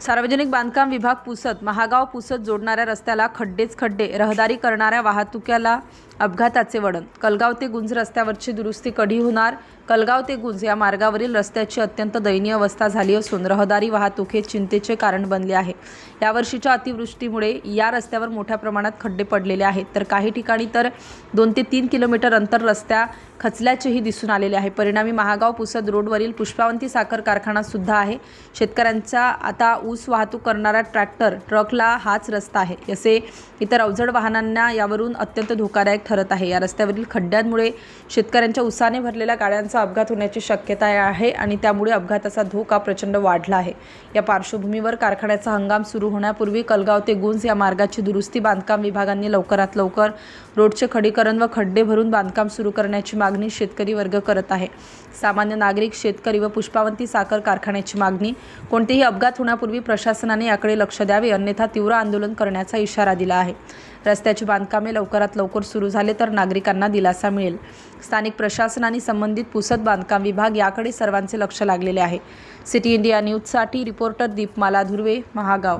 सार्वजनिक बांधकाम विभाग पुसत महागाव पुसत जोडणाऱ्या रस्त्याला खड्डेच खड्डे रहदारी करणाऱ्या वाहतुक्याला अपघाताचे वळण. कलगाव ते गुंज रस्त्यावरची दुरुस्ती कधी होणार. कलगाव ते गुंज या मार्गावरील रस्त्याची अत्यंत दयनीय अवस्था झाली असून रहदारी वाहतूक हे चिंतेचे कारण बनले आहे. यावर्षीच्या अतिवृष्टीमुळे या रस्त्यावर मोठ्या प्रमाणात खड्डे पडलेले आहेत. तर काही ठिकाणी तर दोन ते तीन किलोमीटर अंतर रस्त्या खचल्याचेही दिसून आलेले आहे. परिणामी महागाव पुसद रोडवरील पुष्पावंती साखर कारखाना सुद्धा आहे. शेतकऱ्यांचा आता ऊस वाहतूक करणारा ट्रॅक्टर ट्रकला हाच रस्ता आहे. असे इतर अवजड वाहनांना यावरून अत्यंत धोकादायक ठरत आहे. या रस्त्यावरील खड्ड्यांमुळे शेतकऱ्यांच्या उसाने भरलेल्या गाड्यांचा अपघात होण्याची शक्यता आहे आणि त्यामुळे अपघाताचा धोका प्रचंड वाढला आहे. या पार्श्वभूमीवर कारखान्याचा हंगाम सुरू होण्यापूर्वी कलगाव ते गुंज या मार्गाची दुरुस्ती बांधकाम विभागांनी लवकरात लवकर रोडचे खडीकरण व खड्डे भरून बांधकाम सुरू करण्याची मागणी शेतकरी वर्ग करत आहे. सामान्य नागरिक शेतकरी व पुष्पावंती साखर कारखान्याची मागणी. कोणतेही अपघात होण्यापूर्वी प्रशासनाने याकडे लक्ष द्यावे अन्यथा तीव्र आंदोलन करण्याचा इशारा दिला आहे. रस्त्याची बांधकामे लवकरात लवकर सुरू झाले तर नागरिकांना दिलासा मिळेल. स्थानिक प्रशासन आणि संबंधित पुसद बांधकाम विभाग याकडे सर्वांचे लक्ष लागलेले आहे. सिटी इंडिया न्यूजसाठी रिपोर्टर दीपमाला धुर्वे महागाव.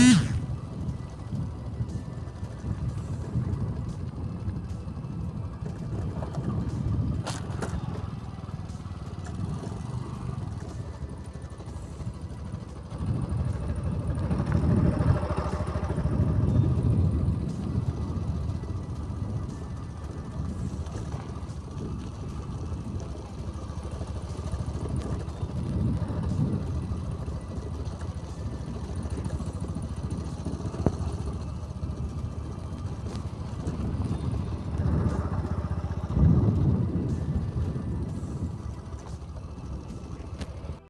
Mm-hmm.